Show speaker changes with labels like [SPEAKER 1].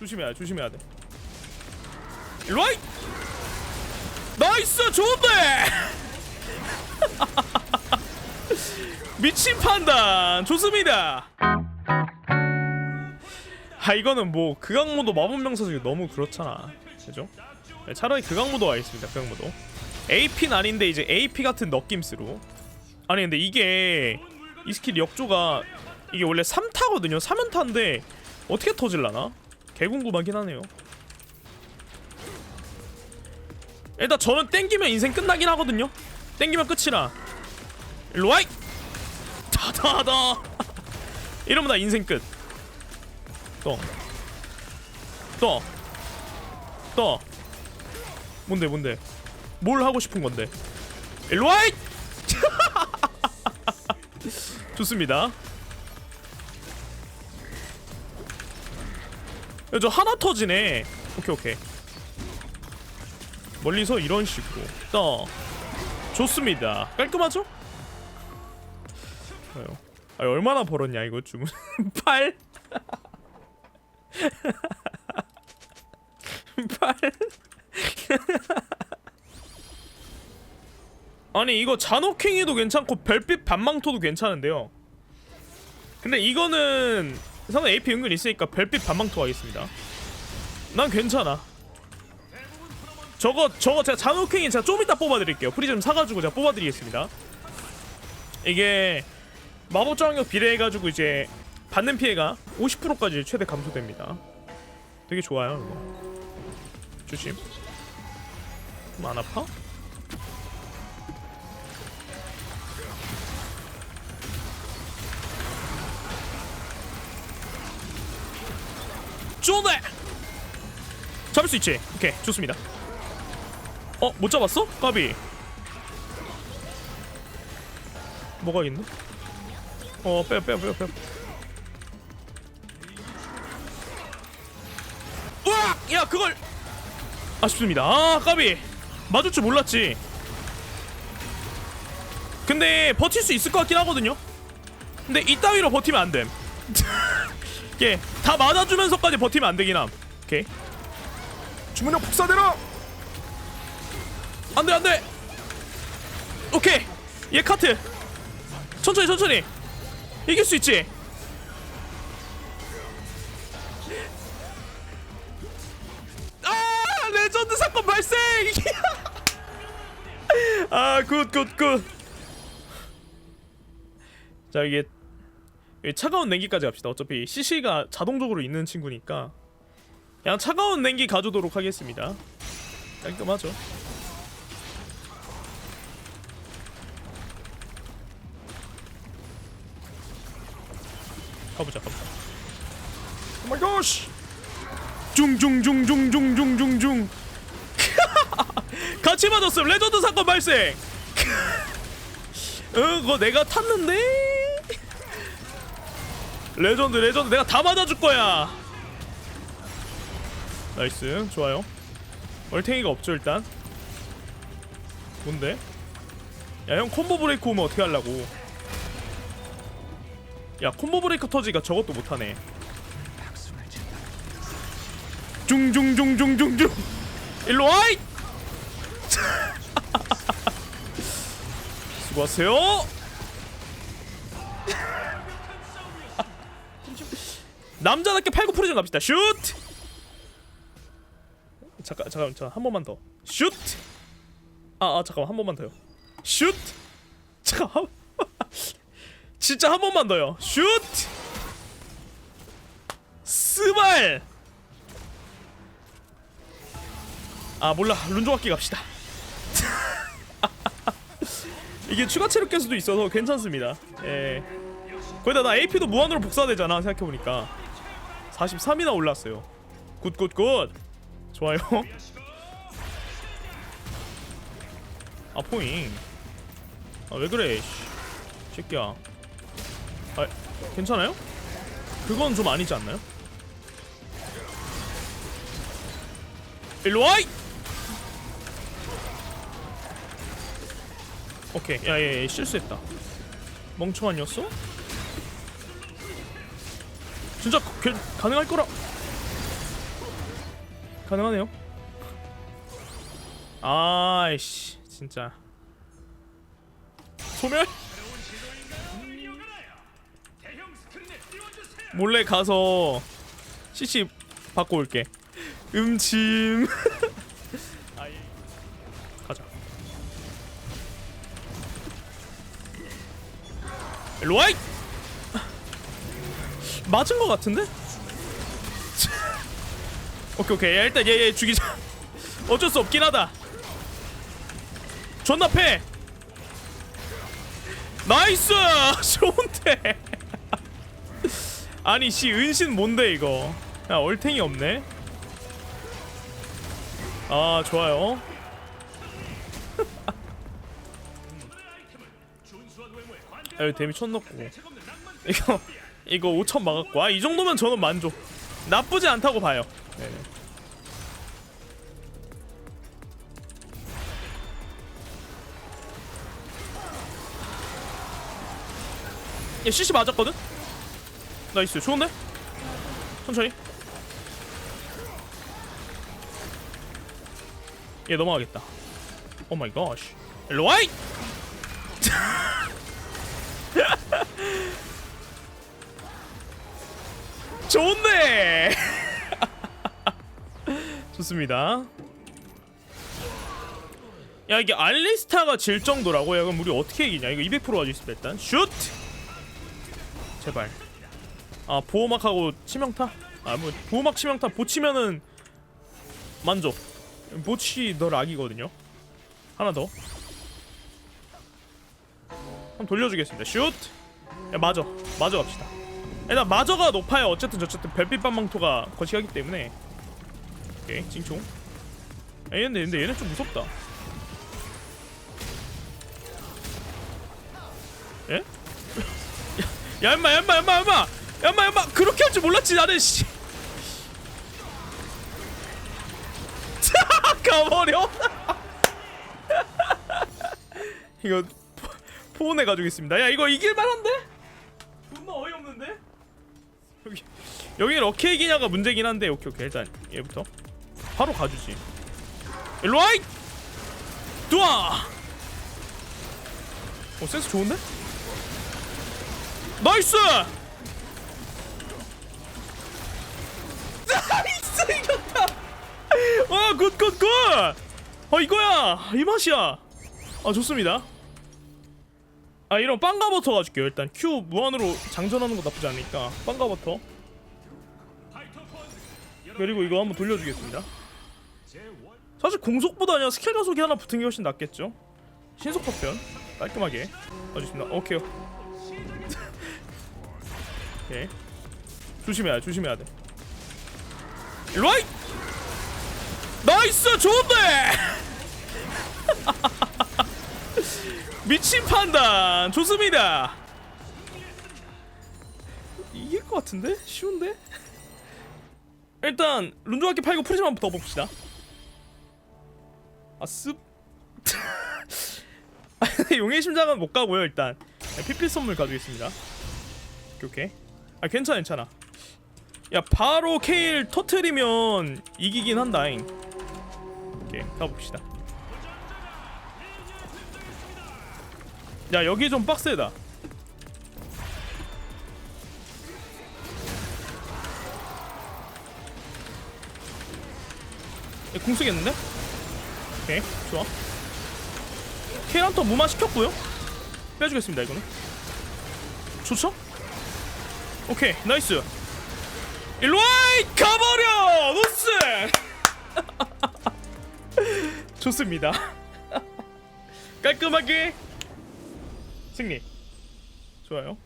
[SPEAKER 1] 조심해야 돼 조심해야 돼. 일로와! 이! 나이스! 좋은데! 미친 판단! 좋습니다! 아 이거는 뭐 극악모도 마법명사적이 너무 그렇잖아. 그죠? 네, 차라리 극악모도 하겠습니다 극악모도. AP는 아닌데 이제 AP 같은 느낌스로. 아니 근데 이게 이 스킬 역조가 이게 원래 3타거든요. 3연타인데 어떻게 터질라나? 개궁금하긴 하네요. 일단 저는 땡기면 인생 끝나긴 하거든요. 땡기면 끝이라. 일로와이! 다다다! 이러면 나 인생 끝. 떠. 떠. 떠. 뭔데 뭔데? 뭘 하고 싶은 건데? 일로와이! 좋습니다 야, 저 하나 터지네. 오케이 오케이. 멀리서 이런 식으로. 떠 좋습니다. 깔끔하죠? 좋아요. 아 얼마나 벌었냐 이거 주문. 8 8 아니 이거 잔호킹이도 괜찮고 별빛 반망토도 괜찮은데요. 근데 이거는 상대 AP 은근 있으니까 별빛 반망토 하겠습니다. 난 괜찮아. 저거 저거 제가 잔호킹이 제가 좀 이따 뽑아드릴게요. 프리즘 사가지고 제가 뽑아드리겠습니다. 이게 마법 저항력 비례해가지고 이제 받는 피해가 50%까지 최대 감소됩니다. 되게 좋아요 이거. 조심. 좀안 아파? 쪼네 잡을 수 있지? 오케이 좋습니다. 어 못 잡았어? 까비. 뭐가 있네 어 빼요 빼요 빼요 빼요. 우와! 야 그걸! 아쉽습니다. 아 까비. 맞을 줄 몰랐지. 근데 버틸 수 있을 것 같긴 하거든요. 근데 이따위로 버티면 안됨 예, 다 맞아주면서까지 버티면 안 되긴 함. 오케이. 주문력 복사대로. 안돼 안돼. 오케이. 얘 카트. 천천히 천천히. 이길 수 있지. 아 레전드 사건 발생. 아굿 굿 굿. 자 이게 이 차가운 냉기까지 갑시다. 어차피 CC가 자동적으로 있는 친구니까 그냥 차가운 냉기 가져도록 하겠습니다. 깔끔하죠. 가보자, 가보자. 오 마이 갓! 중중중중중중중중 같이 맞았음 레전드 사건 발생 응 그거 내가 탔는데 레전드 레전드. 내가 다 맞아줄 거야. 나이스. 좋아요. 얼탱이가 없죠 일단. 뭔데? 야 형 콤보 브레이크 오면 어떻게 하려고? 야 콤보 브레이크 터지가 저것도 못하네. 중중중중중중. 일로 와이! 수고하세요 남자답게 팔고 프리즘 갑시다. 슛! 잠깐 잠깐 잠깐 한 번만 더. 슛! 아, 아 잠깐 한 번만 더요. 슛! 잠깐 한 진짜 한 번만 더요. 슛! 스발! 아 몰라 룬조각기 갑시다. 이게 추가 체력 개수도 있어서 괜찮습니다. 예. 거기다 나 AP도 무한으로 복사되잖아 생각해보니까 43이나 올랐어요 굿굿굿 좋아요 아 포잉 아 왜 그래 씨. 새끼야 아 괜찮아요? 그건 좀 아니지 않나요? 일로 와이! 오케이 야얘 실수했다 멍청한 녀석? 진짜 그, 가능할 거라 가능하네요. 아이씨 진짜 소멸 몰래 가서 CC 받고 올게. 음침. 가자. 일로 와이. 맞은 거 같은데? 오케이 오케이 야, 일단 얘 얘 죽이자. 어쩔 수 없긴 하다. 존나 패. 나이스 좋은데. 아니 씨 은신 뭔데 이거 야 얼탱이 없네 아 좋아요 야 여기 데미 천 넣고 이거 이거 5천 막았고. 아 이 정도면 저는 만족. 나쁘지 않다고 봐요. 네네. 얘 CC 맞았거든? 나이스. 좋은데? 천천히. 얘 넘어가겠다. 오 마이 갓. 일로 와이 좋은데 좋습니다. 야 이게 알리스타가 질 정도라고? 야 그럼 우리 어떻게 이기냐? 이거 200% 가지고 있습니다 일단 슛! 제발. 아 보호막하고 치명타? 아뭐 보호막 치명타 보치면은 만족. 보치 너 락이거든요. 하나 더. 한번 돌려주겠습니다. 슛! 야 마저 마저 갑시다 일단 마저가 높아요. 어쨌든 저쨌든 별빛 반망토가 거시하기 때문에. 오케이 징총. 야, 얘네 근데 얘네 좀 무섭다. 예? 야 임마 야 임마 야 임마 야 임마! 야 임마 야 임마! 그렇게 할 줄 몰랐지 나는 씨! 가버려! 이거 포- 포온해 가지고 있습니다. 야 이거 이길만한데? 여기 여기 럭키 이기냐가 문제긴 한데 오케이 오케이 일단 얘부터 바로 가주지 일로와이 두아 어 센스 좋은데? 나이스! 나이스 이겼다! 와, 굿, 굿, 굿! 아, 이거야! 이 맛이야! 아, 좋습니다. 아, 이런 빵가버터 가줄게요. 일단 Q 무한으로 장전하는 거 나쁘지 않으니까. 빵가버터. 그리고 이거 한번 돌려주겠습니다. 사실 공속보다 그냥 스킬 가속이 하나 붙은 게 훨씬 낫겠죠? 신속 파편. 깔끔하게. 가주십니다. 오케이. 오케이. 조심해야 돼, 조심해야 돼. 일로와이! 나이스! 좋은데! 미친 판단! 좋습니다! 이길 것 같은데? 쉬운데? 일단 룬조학기 팔고 프리즘 한번 더 봅시다 아 습? 용의 심장은 못 가고요 일단 피필 선물 가져있습니다 오케이 아 괜찮아 괜찮아 야 바로 케일 터트리면 이기긴 한다잉 오케이 가봅시다 야 여기 좀 빡세다. 얘 궁쓰겠는데? 오케이 좋아. 케일 한터 무마 시켰고요. 빼주겠습니다 이거는. 좋죠? 오케이 나이스. 일로와이 가버려! 노스! 좋습니다. 깔끔하게 승리. 좋아요